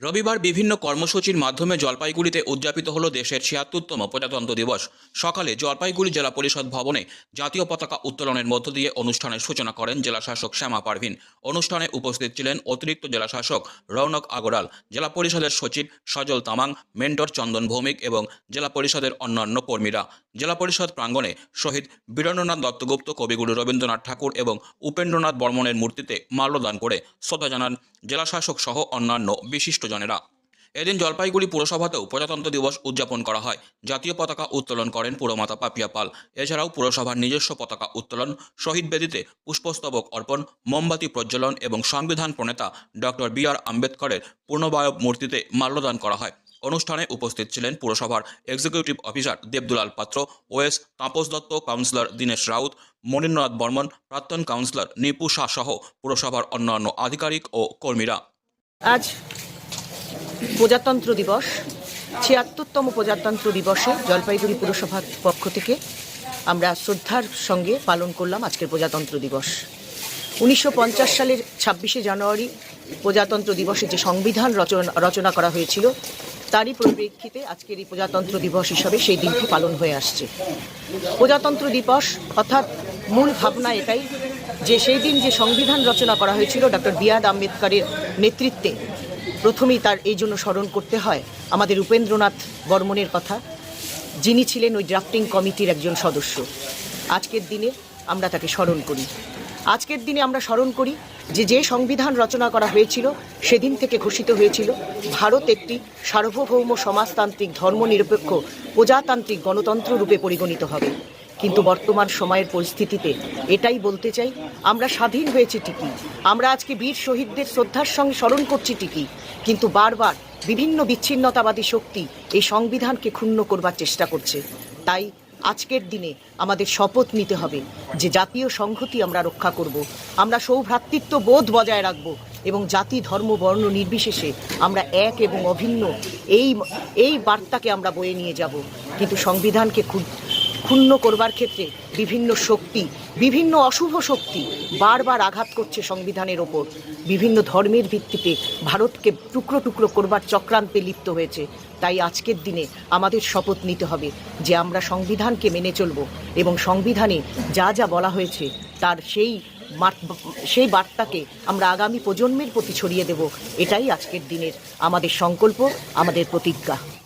রবিবার বিভিন্ন কর্মসূচির মাধ্যমে জলপাইগুড়িতে উদযাপিত হল দেশের ছিয়াত্তরতম প্রজাতন্ত্র দিবস। সকালে জলপাইগুড়ি জেলা পরিষদ ভবনে জাতীয় পতাকা উত্তোলনের মধ্য দিয়ে অনুষ্ঠানের সূচনা করেন জেলা শাসক শ্যামা পারভিন। অনুষ্ঠানে উপস্থিত ছিলেন অতিরিক্ত জেলা শাসক রৌনক আগরওয়াল, জেলা পরিষদের সচিব সজল তামাং, মেন্টর চন্দন ভৌমিক এবং জেলা পরিষদের অন্যান্য কর্মীরা। জেলা পরিষদ প্রাঙ্গণে শহীদ বীরেন্দ্রনাথ দত্তগুপ্ত, কবিগুরু রবীন্দ্রনাথ ঠাকুর এবং উপেন্দ্রনাথ বর্মনের মূর্তিতে মাল্যদান করে শ্রদ্ধা জানান জেলাশাসক সহ অন্যান্য বিশিষ্টজনেরা এদিন জলপাইগুড়ি পুরসভাতেও প্রজাতন্ত্র দিবস উদযাপন করা হয়। জাতীয় পতাকা উত্তোলন করেন পুরমাতা পাপিয়া পাল। এছাড়াও পুরসভার নিজস্ব পতাকা উত্তোলন, শহীদ বেদিতে পুষ্পস্তবক অর্পণ, মোমবাতি প্রজ্বলন এবং সংবিধান প্রণেতা ডক্টর বি আর আম্বেদকরের পূর্ণবায়ব মূর্তিতে মাল্যদান করা হয়। অনুষ্ঠানে উপস্থিত ছিলেন পুরসভার executive officer Debdulal Patra OS Tapas Dutta councillor Dinesh Raut, Manindranath Barman, প্রাক্তন কাউন্সিলর নিপু শাহ সহ পুরসভার অন্যান্য আধিকারিক ও কর্মীরা। আজ প্রজাতন্ত্র দিবস, ছিয়াত্তরতম প্রজাতন্ত্র দিবসে জলপাইগুড়ি পুরসভার পক্ষ থেকে আমরা শ্রদ্ধার সঙ্গে পালন করলাম আজকের প্রজাতন্ত্র দিবস। উনিশশো পঞ্চাশ সালের ছাব্বিশে জানুয়ারি প্রজাতন্ত্র দিবসে যে সংবিধান রচনা রচনা করা হয়েছিল তারই পরিপ্রেক্ষিতে আজকের এই প্রজাতন্ত্র দিবস হিসাবে সেই দিনটি পালন হয়ে আসছে। প্রজাতন্ত্র দিবস অর্থাৎ মূল ভাবনা এটাই যে সেই দিন যে সংবিধান রচনা করা হয়েছিল ডক্টর বি আর আম্বেদকরের নেতৃত্বে প্রথমেই তার এই জন্য স্মরণ করতে হয় আমাদের উপেন্দ্রনাথ বর্মনের কথা। যিনি ছিলেন ওই ড্রাফটিং কমিটির একজন সদস্য। আজকের দিনে আমরা তাকে স্মরণ করি। আজকের দিনে আমরা স্মরণ করি যে যে সংবিধান রচনা করা হয়েছিল, সেদিন থেকে ঘোষিত হয়েছিল, ভারত একটি সার্বভৌম সমাজতান্ত্রিক ধর্মনিরপেক্ষ প্রজাতান্ত্রিক গণতন্ত্র রূপে পরিগণিত হবে। কিন্তু বর্তমান সময়ের পরিস্থিতিতে এটাই বলতে চাই, আমরা স্বাধীন হয়েছি ঠিকই, আমরা আজকে বীর শহীদদের শ্রদ্ধার সঙ্গে স্মরণ করছি ঠিকই, কিন্তু বারবার বিভিন্ন বিচ্ছিন্নতাবাদী শক্তি এই সংবিধানকে ক্ষুণ্ণ করবার চেষ্টা করছে। তাই আজকের দিনে আমাদের শপথ নিতে হবে যে জাতীয় সংহতি আমরা রক্ষা করব। আমরা সৌভ্রাতৃত্ব বোধ বজায় রাখব এবং জাতি, ধর্ম, বর্ণ নির্বিশেষে আমরা এক এবং অভিন্ন এই এই বার্তাকে আমরা বয়ে নিয়ে যাব। কিন্তু সংবিধানকে ক্ষু- ক্ষুণ্ণ করবার ক্ষেত্রে বিভিন্ন শক্তি, বিভিন্ন অশুভ শক্তি বারবার আঘাত করছে সংবিধানের ওপর। বিভিন্ন ধর্মের ভিত্তিতে ভারতকে টুকরো টুকরো করবার চক্রান্তে লিপ্ত হয়েছে। তাই আজকের দিনে আমাদের শপথ নিতে হবে যে আমরা সংবিধানকে মেনে চলব এবং সংবিধানে যা যা বলা হয়েছে তার সেই সেই বার্তাকে আমরা আগামী প্রজন্মের প্রতি ছড়িয়ে দেব। এটাই আজকের দিনের আমাদের সংকল্প, আমাদের প্রতিজ্ঞা।